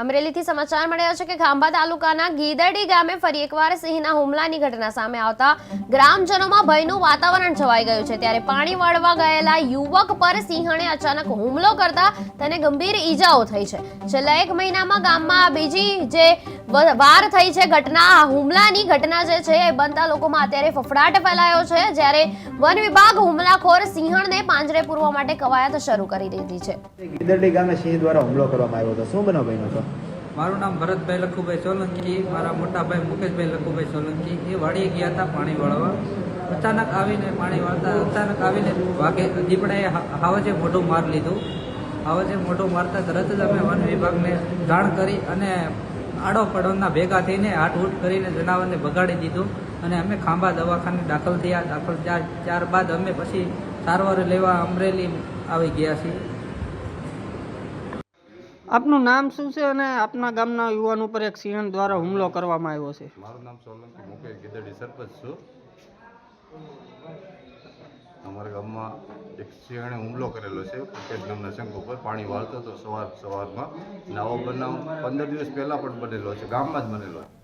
અમરેલીથી સમાચાર મળ્યા છે કે ખાંભા તાલુકાના ગીદડી ગામે ફરી એકવાર સિંહના હુમલાની ઘટના સામે આવતા ગ્રામજનોમાં ભયનું વાતાવરણ છવાઈ ગયું છે. ત્યારે પાણી વાળવા ગયેલા યુવક પર સિંહણે અચાનક હુમલો કરતા તેને ગંભીર ઈજાઓ થઈ છે. છેલ્લા એક મહિનામાં ગામમાં બીજી જે વાર થઈ છે ઘટના હુમલાની ઘટના જે છે એ બનતા લોકોમાં અત્યારે ફફડાટ ફેલાયો છે. જ્યારે વન વિભાગ હુમલાખોર સિંહણને પાંજરે પૂરવા માટે કવાયત શરૂ કરી દીધી છે. ગીદડી ગામે સિંહ દ્વારા હુમલો કરવામાં આવ્યો હતો. શું બનાવ મારું નામ ભરતભાઈ લખુભાઈ સોલંકી, મારા મોટાભાઈ મુકેશભાઈ લખુભાઈ સોલંકી. એ વાળી ગયા હતા પાણી વાળવા. અચાનક આવીને પાણી વાળતા, અચાનક આવીને વાઘે દીપડાએ હાવજે મોઢું માર લીધું. હાવજે મોઢું મારતા તરત જ અમે વન વિભાગને જાણ કરી અને આડો પડોના ભેગા થઈને હાટહૂટ કરીને જનાવરને ભગાડી દીધું અને અમે ખાંભા દવાખાને દાખલ થયા. દાખલ ત્યારબાદ અમે પછી સારવાર લેવા અમરેલી આવી ગયા છીએ. આપનું નામ શું છે અને આપના ગામના યુવાન ઉપર એક સિંહણ દ્વારા હુમલો કરવામાં આવ્યો છે? મારું નામ સોલંકી મુકેશ ગીદડી સરપંચ છું. અમારા ગામમાં એક સિંહણે હુમલો કરેલો છે. મુકેશ ગામના શંખ ઉપર પાણી વાળતો હતો. સવાર સવારમાં નવો બનાવ પંદર દિવસ પહેલાં પણ બનેલો છે. ગામમાં જ બનેલો